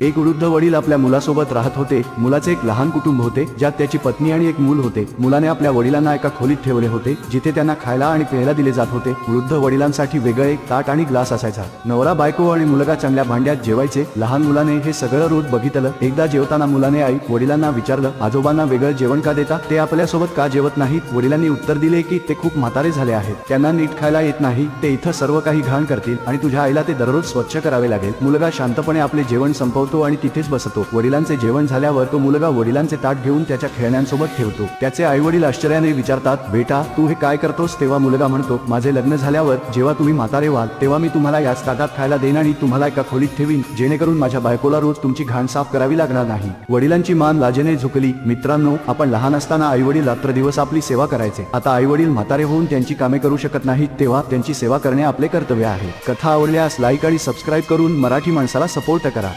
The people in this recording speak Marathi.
एक वृद्ध वडील आपल्या मुलासोबत राहत होते. मुलाचे एक लहान कुटुंब होते ज्यात त्याची पत्नी आणि एक मूल होते. मुलाने आपल्या वडिलांना एका खोलीत ठेवले होते जिथे त्यांना खायला आणि प्यायला दिले जात होते. वृद्ध वडिलांसाठी वेगळं एक ताट आणि ग्लास असायचा. नवरा बायको आणि मुलगा चांगल्या भांड्यात जेवायचे. लहान मुलाने हे सगळं रोज बघितलं. एकदा जेवताना मुलाने आई वडिलांना विचारलं आजोबांना वेगळं जेवण का देता? ते आपल्यासोबत का जेवत नाहीत वडिलांनी उत्तर दिले की ते खूप म्हातारे झाले आहेत. त्यांना नीट खायला येत नाही. ते इथं सर्व काही घाण करतील आणि तुझ्या आईला ते दररोज स्वच्छ करावे लागेल. मुलगा शांतपणे आपले जेवण संपव संपवतो आणि तिथेच बसतो. वडिलांचे जेवण झाल्यावर तो मुलगा वडिलांचे ताट घेऊन त्याच्या खेळण्यांसोबत ठेवतो. त्याचे आई वडील आश्चर्याने विचारतात बेटा तू हे काय करतोस? तेव्हा मुलगा म्हणतो माझे लग्न झाल्यावर जेव्हा तुम्ही म्हातारे व्हाल तेव्हा मी तुम्हाला याच ताटात खायला देईन आणि तुम्हाला एका खोलीत ठेवीन जेणेकरून माझ्या बायकोला रोज तुमची घाण साफ करावी लागणार नाही. वडिलांची मान लाजेने झुकली मित्रांनो आपण लहान असताना आई वडील रात्रदिवस आपली सेवा करायचे. आता आई वडील म्हातारे होऊन त्यांची कामे करू शकत नाहीत तेव्हा त्यांची सेवा करणे आपले कर्तव्य आहे. कथा आवडल्यास लाईक आणि सबस्क्राईब करून मराठी माणसाला सपोर्ट करा.